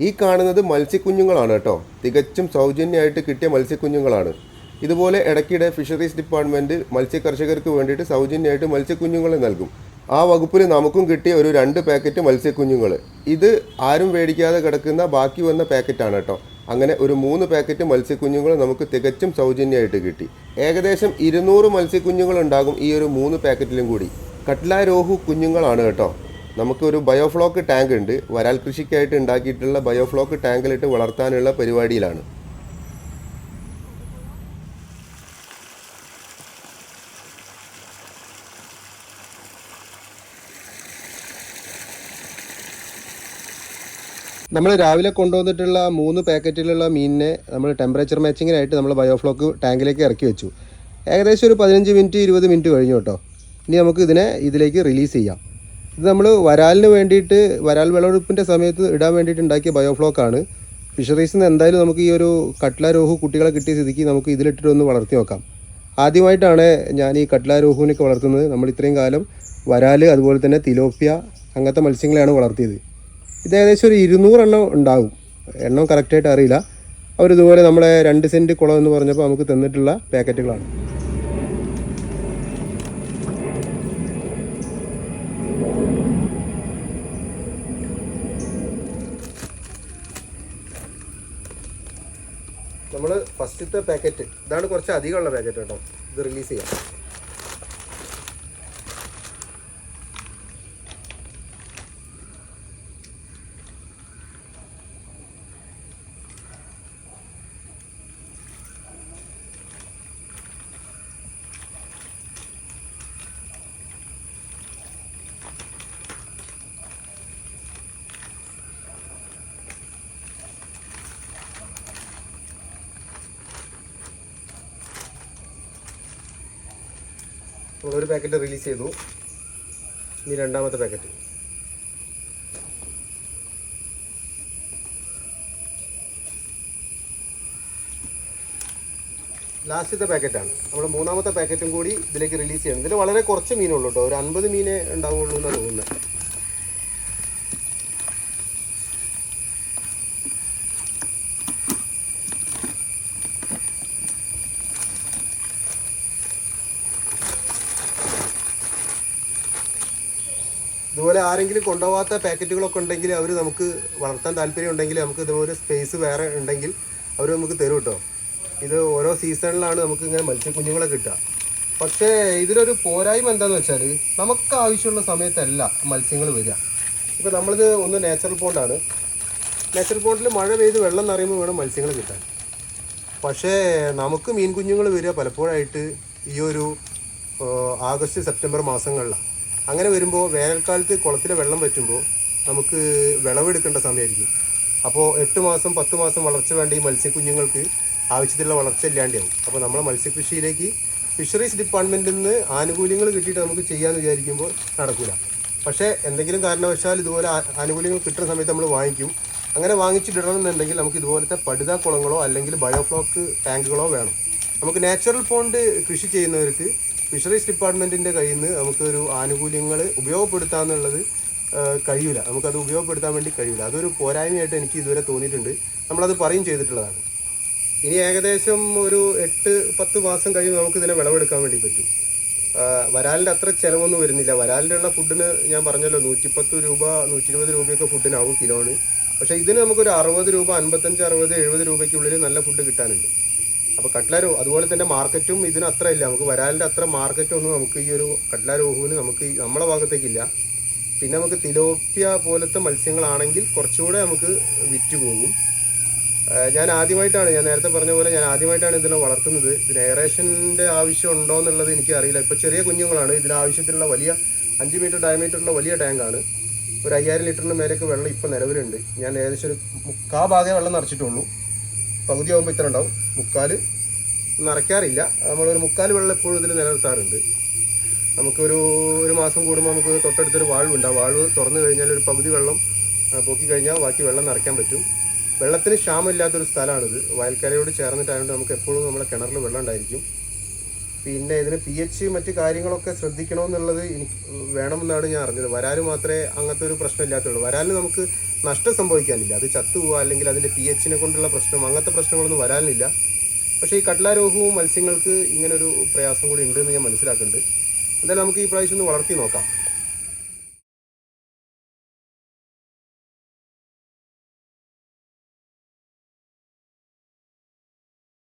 ഈ കാണുന്നത് മത്സ്യക്കുഞ്ഞുങ്ങളാണ് കേട്ടോ. തികച്ചും സൗജന്യമായിട്ട് കിട്ടിയ മത്സ്യക്കുഞ്ഞുങ്ങളാണ്. ഇതുപോലെ ഇടയ്ക്കിടെ ഫിഷറീസ് ഡിപ്പാർട്ട്മെന്റ് മത്സ്യ കർഷകർക്ക് വേണ്ടിയിട്ട് സൗജന്യമായിട്ട് മത്സ്യക്കുഞ്ഞുങ്ങളെ നൽകും. ആ വകുപ്പിൽ നമുക്കും കിട്ടിയ ഒരു രണ്ട് പാക്കറ്റ് മത്സ്യക്കുഞ്ഞുങ്ങൾ ഇത് ആരും മേടിക്കാതെ കിടക്കുന്ന ബാക്കി വന്ന പാക്കറ്റാണ് കേട്ടോ. അങ്ങനെ ഒരു മൂന്ന് പാക്കറ്റ് മത്സ്യക്കുഞ്ഞുങ്ങൾ നമുക്ക് തികച്ചും സൗജന്യമായിട്ട് കിട്ടി. ഏകദേശം ഇരുന്നൂറ് മത്സ്യക്കുഞ്ഞുങ്ങൾ ഉണ്ടാകും ഈ ഒരു മൂന്ന് പാക്കറ്റിലും കൂടി. രോഹു കുഞ്ഞുങ്ങളാണ് കേട്ടോ. നമുക്കൊരു ബയോഫ്ലോക്ക് ടാങ്ക് ഉണ്ട്. വരാൽ കൃഷിക്കായിട്ട് ഉണ്ടാക്കിയിട്ടുള്ള ബയോഫ്ലോക്ക് ടാങ്കിലിട്ട് വളർത്താനുള്ള പരിപാടിയിലാണ്. നമ്മൾ രാവിലെ കൊണ്ടുവന്നിട്ടുള്ള മൂന്ന് പാക്കറ്റിലുള്ള മീനിനെ നമ്മൾ ടെമ്പറേച്ചർ മാച്ചിങ്ങിനായിട്ട് നമ്മൾ ബയോഫ്ലോക്ക് ടാങ്കിലേക്ക് ഇറക്കി വെച്ചു. ഏകദേശം ഒരു പതിനഞ്ച് മിനിറ്റ് ഇരുപത് മിനിറ്റ് കഴിഞ്ഞു കേട്ടോ. ഇനി നമുക്ക് ഇതിനെ ഇതിലേക്ക് റിലീസ് ചെയ്യാം. ഇത് നമ്മൾ വരാലിന് വേണ്ടിയിട്ട് വരാൽ വിളവെടുപ്പിന്റെ സമയത്ത് ഇടാൻ വേണ്ടിയിട്ട് ഉണ്ടാക്കിയ ബയോഫ്ലോക്കാണ് ഫിഷറീസിൽ നിന്ന് എന്തായാലും നമുക്ക് ഈ ഒരു കട്ടിലാരോഹു രോഹു കുട്ടികളെ കിട്ടിയ സ്ഥിതിക്ക് നമുക്ക് ഇതിലിട്ടിട്ട് ഒന്ന് വളർത്തി നോക്കാം. ആദ്യമായിട്ടാണ് ഞാൻ ഈ കട്ടിലാരോഹുവിനൊക്കെ വളർത്തുന്നത്. നമ്മൾ ഇത്രയും കാലം വരാൽ അതുപോലെ തന്നെ തിലോപ്പിയ അങ്ങനത്തെ മത്സ്യങ്ങളെയാണ് വളർത്തിയത്. ഇത് ഏകദേശം ഒരു ഇരുന്നൂറെണ്ണം ഉണ്ടാകും എണ്ണം കറക്റ്റായിട്ട് അറിയില്ല. അവരിതുപോലെ നമ്മളെ രണ്ട് സെന്റ് കുളം എന്ന് പറഞ്ഞപ്പോൾ നമുക്ക് തന്നിട്ടുള്ള പാക്കറ്റുകളാണ് നമ്മൾ ഫസ്റ്റത്തെ പാക്കറ്റ് ഇതാണ് കുറച്ച് അധികമുള്ള പാക്കറ്റ് കേട്ടോ. ഇത് റിലീസ് ചെയ്യാം. നമ്മളൊരു പാക്കറ്റ് റിലീസ് ചെയ്തു. ഇനി രണ്ടാമത്തെ പാക്കറ്റ് ലാസ്റ്റത്തെ പാക്കറ്റാണ് നമ്മൾ മൂന്നാമത്തെ പാക്കറ്റും കൂടി ഇതിലേക്ക് റിലീസ് ചെയ്യണം. ഇതിൽ വളരെ കുറച്ച് മീനുള്ളൂ കേട്ടോ. ഒരു അൻപത് മീനേ ഉണ്ടാവുള്ളൂ എന്നാണ് തോന്നുന്നത് ഇതുപോലെ ആരെങ്കിലും കൊണ്ടുപോകാത്ത പാക്കറ്റുകളൊക്കെ ഉണ്ടെങ്കിൽ അവർ നമുക്ക് വളർത്താൻ താല്പര്യം ഉണ്ടെങ്കിൽ നമുക്ക് ഇതുപോലെ സ്പേസ് വേറെ ഉണ്ടെങ്കിൽ അവർ നമുക്ക് തരും കേട്ടോ. ഇത് ഓരോ സീസണിലാണ് നമുക്ക് ഇങ്ങനെ മത്സ്യക്കുഞ്ഞുങ്ങളെ കിട്ടുക. പക്ഷേ ഇതിലൊരു പോരായ്മ എന്താണെന്ന് വെച്ചാൽ നമുക്ക് ആവശ്യമുള്ള സമയത്തല്ല മത്സ്യങ്ങൾ വരിക. ഇപ്പോൾ നമ്മളിത് ഒന്ന് നാച്ചുറൽ പോണ്ടാണ് നാച്ചുറൽ പോണ്ടിൽ മഴ പെയ്ത് വെള്ളം നിറയുമ്പോൾ വേണം മത്സ്യങ്ങൾ കിട്ടാൻ. പക്ഷേ നമുക്ക് മീൻ കുഞ്ഞുങ്ങൾ വരിക പലപ്പോഴായിട്ട് ഈ ഒരു ആഗസ്റ്റ് സെപ്റ്റംബർ മാസങ്ങളിലാണ് അങ്ങനെ വരുമ്പോൾ വേനൽക്കാലത്ത് കുളത്തിലെ വെള്ളം വറ്റുമ്പോൾ നമുക്ക് വിളവെടുക്കേണ്ട സമയമായിരിക്കും അപ്പോൾ എട്ട് മാസം പത്ത് മാസം വളർച്ച വേണ്ട ഈ മത്സ്യക്കുഞ്ഞുങ്ങൾക്ക് ആവശ്യത്തിലുള്ള വളർച്ച ഇല്ലാണ്ടാവും. അപ്പോൾ നമ്മളെ മത്സ്യകൃഷിയിലേക്ക് ഫിഷറീസ് ഡിപ്പാർട്ട്മെന്റിൽ നിന്ന് ആനുകൂല്യങ്ങൾ കിട്ടിയിട്ട് നമുക്ക് ചെയ്യാമെന്ന് വിചാരിക്കുമ്പോൾ നടക്കില്ല പക്ഷേ എന്തെങ്കിലും കാരണവശാൽ ഇതുപോലെ ആനുകൂല്യങ്ങൾ കിട്ടുന്ന സമയത്ത് നമ്മൾ വാങ്ങിക്കും. അങ്ങനെ വാങ്ങിച്ചിടണമെന്നുണ്ടെങ്കിൽ നമുക്ക് ഇതുപോലത്തെ പടുത കുളങ്ങളോ അല്ലെങ്കിൽ ബയോഫ്ലോക്ക് ടാങ്കുകളോ വേണം. നമുക്ക് നാച്ചുറൽ ഫോണ്ട് കൃഷി ചെയ്യുന്നവർക്ക് ഫിഷറീസ് ഡിപ്പാർട്ട്മെന്റിന്റെ കയ്യിൽ നിന്ന് നമുക്കൊരു ആനുകൂല്യങ്ങൾ ഉപയോഗപ്പെടുത്താമെന്നുള്ളത് കഴിയില്ല കഴിയൂല. നമുക്കത് ഉപയോഗപ്പെടുത്താൻ വേണ്ടി കഴിയില്ല അതൊരു പോരായ്മയായിട്ട് എനിക്ക് ഇതുവരെ തോന്നിയിട്ടുണ്ട്. നമ്മളത് പറയും ചെയ്തിട്ടുള്ളതാണ്. ഇനി ഏകദേശം ഒരു എട്ട് പത്ത് മാസം കഴിയുമ്പോൾ നമുക്ക് ഇതിനെ വിളവെടുക്കാൻ വേണ്ടി പറ്റും. വരാലിന്റെ അത്ര ചിലവൊന്നും വരുന്നില്ല. വരാലിന്റെ ഉള്ള ഫുഡിന് ഞാൻ പറഞ്ഞല്ലോ നൂറ്റിപ്പത്ത് രൂപ നൂറ്റി ഇരുപത് രൂപയൊക്കെ ഫുഡിനാവും കിലോന്. പക്ഷേ ഇതിന് നമുക്കൊരു അറുപത് രൂപ അൻപത്തഞ്ച് അറുപത് എഴുപത് രൂപയ്ക്കുള്ളിൽ നല്ല ഫുഡ് കിട്ടാനുണ്ട്. അപ്പോൾ കട്ട്ലാരോ അതുപോലെ തന്നെ മാർക്കറ്റും ഇതിന് അത്ര ഇല്ല നമുക്ക് വരാലിന്റെ അത്ര മാർക്കറ്റൊന്നും നമുക്ക് ഈ ഒരു കട്ട്ലാരോഹുവിന് നമുക്ക് ഈ നമ്മളെ ഭാഗത്തേക്കില്ല. പിന്നെ നമുക്ക് തിലോപ്യ പോലത്തെ മത്സ്യങ്ങളാണെങ്കിൽ കുറച്ചുകൂടെ നമുക്ക് വിറ്റ് പോകും. ഞാൻ ആദ്യമായിട്ടാണ് ഞാൻ നേരത്തെ പറഞ്ഞ പോലെ ഞാൻ ആദ്യമായിട്ടാണ് ഇതിനെ വളർത്തുന്നത്. ഇതിന് എയറേഷന്റെ ആവശ്യം ഉണ്ടോ എന്നുള്ളത് എനിക്ക് അറിയില്ല. ഇപ്പോൾ ചെറിയ കുഞ്ഞുങ്ങളാണ്. ഇതിന് ആവശ്യത്തിലുള്ള വലിയ അഞ്ച് മീറ്റർ ഡയമീറ്ററുള്ള വലിയ ടാങ്കാണ്. ഒരു അയ്യായിരം ലിറ്ററിന് മേലേക്ക് വെള്ളം ഇപ്പോൾ നിലവിലുണ്ട്. ഞാൻ ഏകദേശം ഒരു മുക്കാ ഭാഗമേ വെള്ളം നിറച്ചിട്ടുള്ളൂ. പകുതി ആകുമ്പോൾ ഇത്ര ഉണ്ടാവും. മുക്കാൽ നിറയ്ക്കാറില്ല. നമ്മളൊരു മുക്കാൽ വെള്ളം എപ്പോഴും ഇതിൽ നിലനിർത്താറുണ്ട്. നമുക്കൊരു ഒരു മാസം കൂടുമ്പോൾ നമുക്ക് തൊട്ടടുത്തൊരു ഉണ്ട് ആ വാൾവ് തുറന്നു കഴിഞ്ഞാൽ ഒരു പകുതി വെള്ളം പൊക്കി കഴിഞ്ഞാൽ ബാക്കി വെള്ളം നിറയ്ക്കാൻ പറ്റും. വെള്ളത്തിന് ക്ഷാമമില്ലാത്തൊരു സ്ഥലമാണിത്. വയൽക്കരയോട് ചേർന്നിട്ടായതുകൊണ്ട് നമുക്ക് എപ്പോഴും നമ്മുടെ കിണറിൽ വെള്ളം ഉണ്ടായിരിക്കും. പിന്നെ ഇതിന് പി എച്ച് മറ്റു കാര്യങ്ങളൊക്കെ ശ്രദ്ധിക്കണമെന്നുള്ളത് എനിക്ക് വേണമെന്നാണ് ഞാൻ അറിഞ്ഞത്. വരാൽ മാത്രമേ അങ്ങനത്തെ ഒരു പ്രശ്നം ഇല്ലാത്തുള്ളൂ. വരാലിന് നമുക്ക് നഷ്ടം സംഭവിക്കാനില്ല. അത് ചത്തുപോവുക അല്ലെങ്കിൽ അതിന്റെ പി എച്ചിനെ കൊണ്ടുള്ള പ്രശ്നം അങ്ങനത്തെ പ്രശ്നങ്ങളൊന്നും വരാനില്ല. പക്ഷേ ഈ കട്ലാരോഹവും മത്സ്യങ്ങൾക്ക് ഇങ്ങനൊരു പ്രയാസം കൂടി ഉണ്ടെന്ന് ഞാൻ മനസ്സിലാക്കുന്നുണ്ട്. എന്തായാലും നമുക്ക് ഈ പ്രാവശ്യം ഒന്ന് വളർത്തി നോക്കാം.